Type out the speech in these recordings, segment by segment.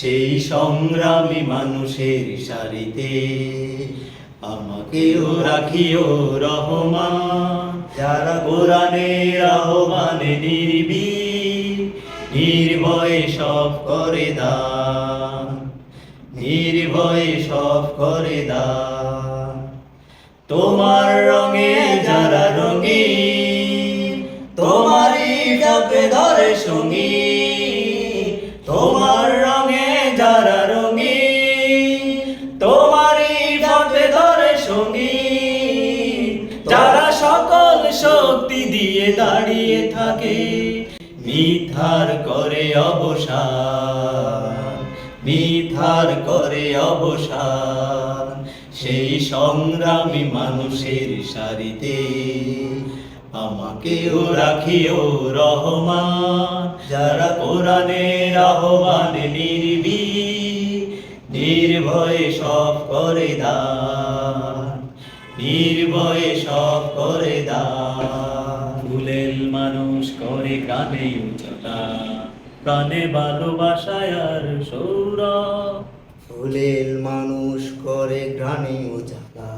সেই সংগ্রামী মানুষের সারিতে আমাকেও রাখিও রহমান। যারা কোরআনের আহ্বানে নির্বীর, নির্ভয়ে সব করে দান। নির্ভয়ে সব করে দান। তোমার রঙে যারা শক্তি দিয়ে দাঁড়িয়ে থাকে। মিথার করে অবসান মিথার করে অবসান। সেই সংগ্রামী মানুষের সারিতে আমাকেও রাখিও রহমান। যারা কোরআনের আহ্বানে নির্বি নির্ভয়ে সব করে দান। নির্ভয়ে সব করে দান ভুলেল মানুষ করে কানে উচতা প্রাণে ভালোবাসায় আর সৌর। ফুলের মানুষ করে গ্রাণে উজালা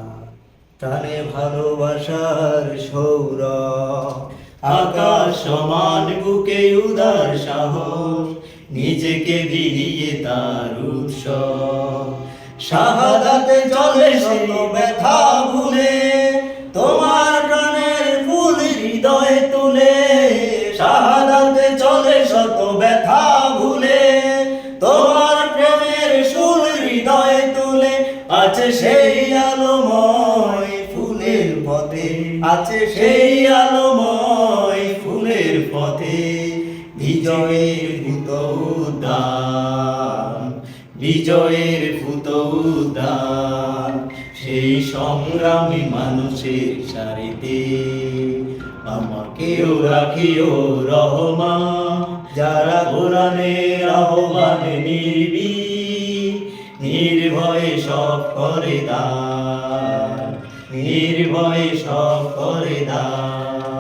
প্রাণে ভালোবাসার সৌর। আকাশ সমান বুকে উদার সাহস নিজেকে ভিড়িয়ে তার উৎসব শাহাদাতে চলে শত ব্যথা ভুলে, তোমার প্রেমের সুর হৃদয়ে তুলে, আছে সেই আলোময় ফুলের পথে, আছে সেই আলোময় ফুলের পথে, বিজয়ের ভূত উদ্যান, বিজয়ের ভূত উদ্যান, সেই সংগ্রামী মানুষের সারিতে, আমাকেও রাখিও রহমান। যারা কোরআনের আহ্বানে নির্বি নির্ভয়ে সব করে দান নির্ভয়ে সব করে দান